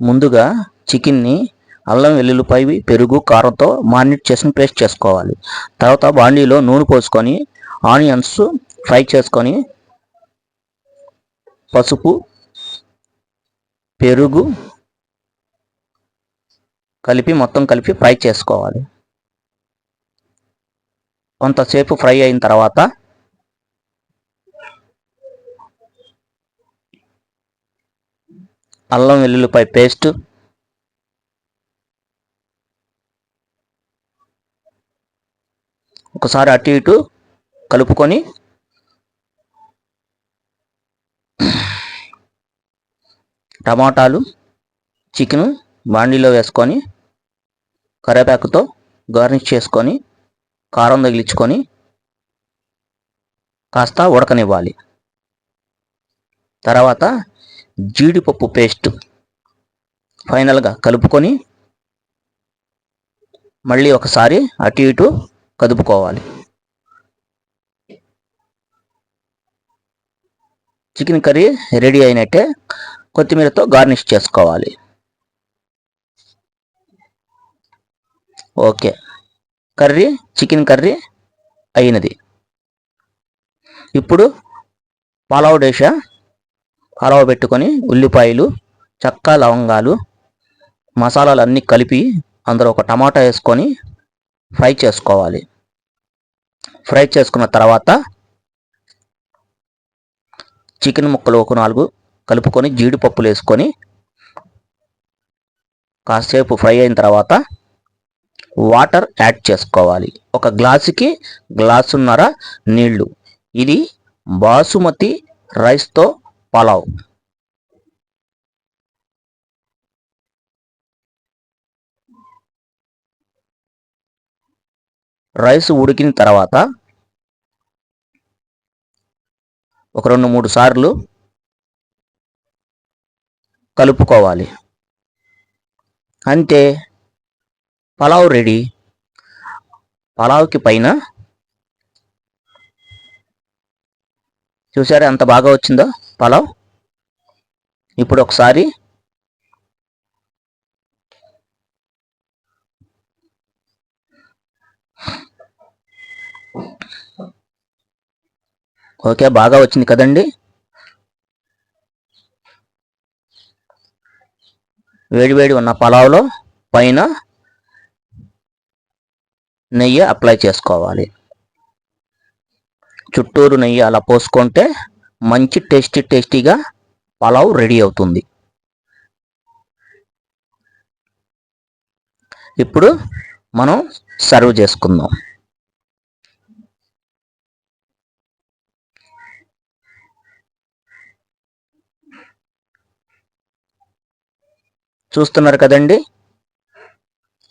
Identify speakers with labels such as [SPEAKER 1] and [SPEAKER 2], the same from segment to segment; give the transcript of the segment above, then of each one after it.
[SPEAKER 1] ముందుగా చికెన్ని అల్లం వెల్లుల్లిపాయ పెరుగు కారంతో మారినేట్ చేసిన పేస్ట్ చేసుకోవాలి. తర్వాత బాండీలో నూనె పోసుకొని ఆనియన్స్ ఫ్రై చేసుకొని పసుపు పెరుగు కలిపి మొత్తం కలిపి ఫ్రై చేసుకోవాలి. కొంతసేపు ఫ్రై అయిన తర్వాత అల్లం వెల్లుల్లిపాయ పేస్ట్. ఒకసారి అటు ఇటు కలుపుకొని టమాటాలు చికెన్ బాండీలో వేసుకొని కరివేపాకుతో గార్నిష్ చేసుకొని కారం తగిలించుకొని కాస్త ఉడకనివ్వాలి. తర్వాత జీడిపప్పు పేస్ట్ ఫైనల్గా కలుపుకొని మళ్ళీ ఒకసారి అటు ఇటు కదుపుకోవాలి. చికెన్ కర్రీ రెడీ అయినట్టే కొత్తిమీరతో గార్నిష్ చేసుకోవాలి. ఓకే. కర్రీ చికెన్ కర్రీ అయినది. ఇప్పుడు పాలావ్ డేషా పలావ్ పెట్టుకొని ఉల్లిపాయలు చక్క లవంగాలు మసాలాలు అన్నీ కలిపి అందులో ఒక టమాటా వేసుకొని ఫ్రై చేసుకోవాలి. ఫ్రై చేసుకున్న తర్వాత చికెన్ ముక్కలు ఒక నాలుగు కలుపుకొని జీడిపప్పులు వేసుకొని కాసేపు ఫ్రై అయిన తర్వాత వాటర్ యాడ్ చేసుకోవాలి. ఒక గ్లాసుకి గ్లాసున్నర నీళ్ళు. ఇది బాసుమతి రైస్తో పలావ్. రైస్ ఉడికిన తర్వాత ఒక రెండు మూడు సార్లు కలుపుకోవాలి. అంతే పలావ్ రెడీ. పలావ్కి పైన చూసారా ఎంత బాగా వచ్చిందో? పలావ్. ఇప్పుడు ఒకసారి. ఓకే బాగా వచ్చింది కదండి. వేడివేడి ఉన్న పలావ్లో పైన నెయ్యి అప్లై చేసుకోవాలి. చుట్టూరు నెయ్యి అలా పోసుకుంటే మంచి టేస్టీ టేస్టీగా పలావ్ రెడీ అవుతుంది. ఇప్పుడు మనం సర్వ్ చేసుకుందాం. చూస్తున్నారు కదండి?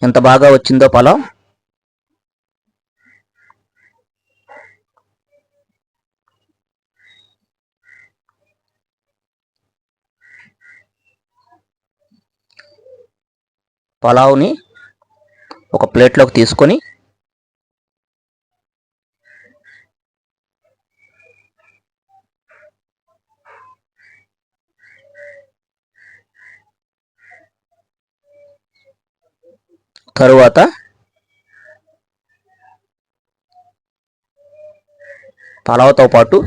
[SPEAKER 1] ఎంత బాగా వచ్చిందో పలావ్? పలావ్ని ఒక ప్లేట్లోకి తీసుకొని తరువాత పలావ్తో పాటు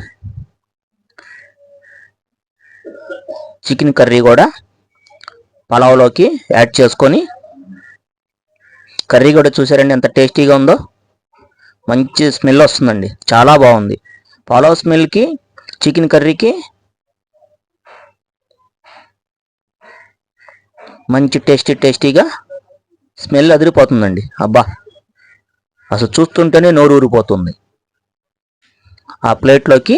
[SPEAKER 1] చికెన్ కర్రీ కూడా పలావ్లోకి యాడ్ చేసుకొని కర్రీ కూడా చూసారండి ఎంత టేస్టీగా ఉందో. మంచి స్మెల్ వస్తుందండి చాలా బాగుంది. పాలవ్ స్మెల్కి చికెన్ కర్రీకి మంచి టేస్టీ టేస్టీగా స్మెల్ అదిరిపోతుందండి. అబ్బా అసలు చూస్తుంటేనే నోరు ఊరిపోతుంది ఆ ప్లేట్లోకి